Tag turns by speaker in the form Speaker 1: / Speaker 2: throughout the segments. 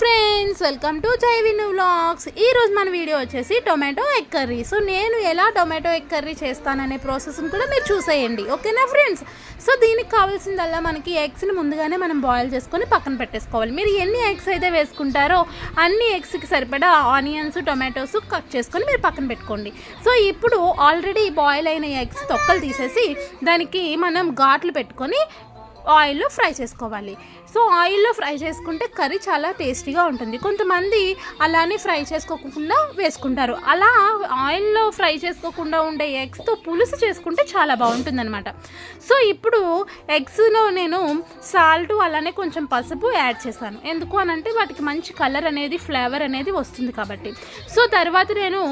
Speaker 1: Friends welcome to Jaivin vlogs. ఈరోజు మన video వచ్చేసి టొమాటో ఎగ్ కర్రీ. సో నేను ఎలా టొమాటో ఎగ్ కర్రీ చేస్తాననే ప్రాసెస్ని కూడా మీరు చూసేయండి. ఓకేనా ఫ్రెండ్స్? సో దీనికి కావాల్సిందల్లా మనకి ఎగ్స్ని ముందుగానే మనం బాయిల్ చేసుకొని పక్కన పెట్టేసుకోవాలి. మీరు ఎన్ని ఎగ్స్ అయితే వేసుకుంటారో అన్ని ఎగ్స్కి సరిపడా ఆనియన్స్ టొమాటోస్ కట్ చేసుకొని మీరు పక్కన పెట్టుకోండి. సో ఇప్పుడు ఆల్రెడీ బాయిల్ అయిన ఎగ్స్ తొక్కలు తీసేసి దానికి మనం ఘాట్లు పెట్టుకొని ఆయిల్లో ఫ్రై చేసుకోవాలి. సో ఆయిల్లో ఫ్రై చేసుకుంటే కర్రీ చాలా టేస్టీగా ఉంటుంది. కొంతమంది అలానే ఫ్రై చేసుకోకుండా వేసుకుంటారు. అలా ఆయిల్లో ఫ్రై చేసుకోకుండా ఉండే ఎగ్స్తో పులుసు చేసుకుంటే చాలా బాగుంటుంది అనమాట సో ఇప్పుడు ఎగ్స్లో నేను సాల్ట్ అలానే కొంచెం పసుపు యాడ్ చేశాను. ఎందుకు అని అంటే వాటికి మంచి కలర్ అనేది ఫ్లేవర్ అనేది వస్తుంది కాబట్టి. సో తర్వాత నేను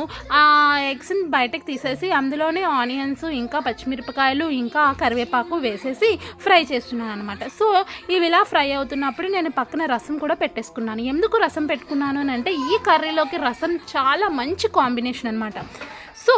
Speaker 1: ఆ ఎగ్స్ని బయటకు తీసేసి అందులోనే ఆనియన్స్ ఇంకా పచ్చిమిరపకాయలు ఇంకా కరివేపాకు వేసేసి ఫ్రై చేస్తున్నాను. అనమాట సో ఇవి ఇలా ఫ్రై అవుతున్నప్పుడు నేను పక్కన రసం కూడా పెట్టేసుకున్నాను. ఎందుకు రసం పెట్టుకున్నాను అని అంటే ఈ కర్రీలోకి రసం చాలా మంచి కాంబినేషన్ అనమాట సో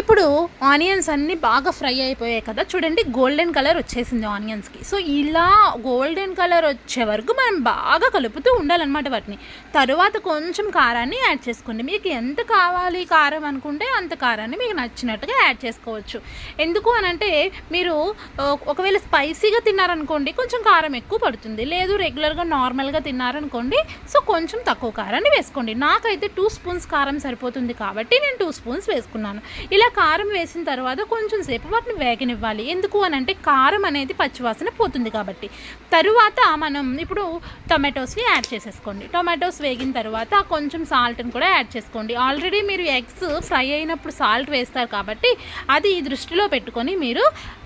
Speaker 1: ఇప్పుడు ఆనియన్స్ అన్నీ బాగా ఫ్రై అయిపోయాయి కదా. చూడండి గోల్డెన్ కలర్ వచ్చేసింది ఆనియన్స్కి. సో ఇలా గోల్డెన్ కలర్ వచ్చే వరకు మనం బాగా కలుపుతూ ఉండాలన్నమాట వాటిని. తరువాత కొంచెం కారాన్ని యాడ్ చేసుకోండి. మీకు ఎంత కావాలి కారం అనుకుంటే అంత కారాన్ని మీకు నచ్చినట్టుగా యాడ్ చేసుకోవచ్చు. ఎందుకు అని అంటే మీరు ఒకవేళ స్పైసీగా తిన్నారనుకోండి కొంచెం కారం ఎక్కువ పడుతుంది. లేదు రెగ్యులర్గా నార్మల్గా తిన్నారనుకోండి సో కొంచెం తక్కువ కారాన్ని వేసుకోండి. నాకైతే టూ స్పూన్స్ కారం సరిపోతుంది కాబట్టి నేను టూ స్పూన్స్ వేసుకున్నాను. ఇలా కారం వేసిన తర్వాత కొంచెం సేపు వాటిని వేగనివ్వాలి. ఎందుకు అని అంటే కారం అనేది పచ్చివాసన పోతుంది కాబట్టి. తరువాత మనం ఇప్పుడు టొమాటోస్ని యాడ్ చేసేసుకోండి. టొమాటోస్ వేగిన తర్వాత కొంచెం సాల్ట్ని కూడా యాడ్ చేసుకోండి. ఆల్రెడీ మీరు ఎగ్స్ ఫ్రై అయినప్పుడు సాల్ట్ వేస్తారు కాబట్టి అది ఈ దృష్టిలో పెట్టుకొని మీరు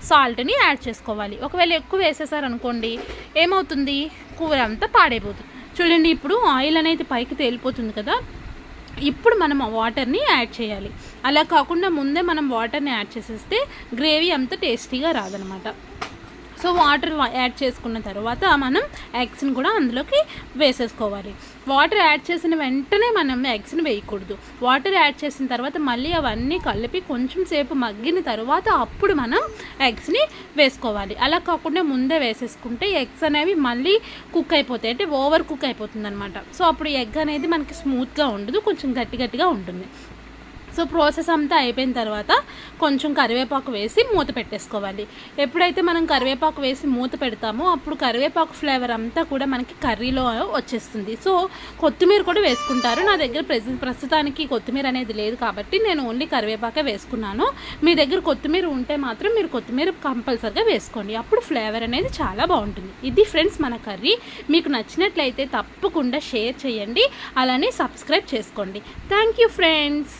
Speaker 1: సాల్ట్ని యాడ్ చేసుకోవాలి. ఒకవేళ ఎక్కువ వేసేసారనుకోండి ఏమవుతుంది? కూర అంతా పాడైపోతుంది. చూడండి ఇప్పుడు ఆయిల్ అనేది పైకి తేలిపోతుంది కదా. ఇప్పుడు మనం వాటర్ని యాడ్ చేయాలి. అలా కాకుండా ముందే మనం వాటర్ని యాడ్ చేసేస్తే గ్రేవీ అంత టేస్టీగా రాదనమాట. సో వాటర్ యాడ్ చేసుకున్న తర్వాత మనం ఎగ్స్ని కూడా అందులోకి వేసేసుకోవాలి. వాటర్ యాడ్ చేసిన వెంటనే మనం ఎగ్స్ని వేయకూడదు. వాటర్ యాడ్ చేసిన తర్వాత మళ్ళీ అవన్నీ కలిపి కొంచెం సేపు మగ్గిన తర్వాత అప్పుడు మనం ఎగ్స్ని వేసుకోవాలి. అలా కాకుండా ముందే వేసేసుకుంటే ఎగ్స్ అనేవి మళ్ళీ కుక్ అయిపోతాయి. అంటే ఓవర్ కుక్ అయిపోతుంది అనమాట సో అప్పుడు ఎగ్ అనేది మనకి స్మూత్గా ఉండదు. కొంచెం గట్టి గట్టిగా ఉంటుంది. సో ప్రాసెస్ అంతా అయిపోయిన తర్వాత కొంచెం కరివేపాకు వేసి మూత పెట్టేసుకోవాలి. ఎప్పుడైతే మనం కరివేపాకు వేసి మూత పెడతామో అప్పుడు కరివేపాకు ఫ్లేవర్ అంతా కూడా మనకి కర్రీలో వచ్చేస్తుంది. సో కొత్తిమీర కూడా వేసుకుంటారు. నా దగ్గర ప్రస్తుతానికి కొత్తిమీర అనేది లేదు కాబట్టి నేను ఓన్లీ కరివేపాకే వేసుకున్నాను. మీ దగ్గర కొత్తిమీర ఉంటే మాత్రం మీరు కొత్తిమీర కంపల్సరిగా వేసుకోండి. అప్పుడు ఫ్లేవర్ అనేది చాలా బాగుంటుంది. ఇది ఫ్రెండ్స్ మన కర్రీ. మీకు నచ్చినట్లయితే తప్పకుండా షేర్ చేయండి. అలానే సబ్స్క్రైబ్ చేసుకోండి. Thank you friends.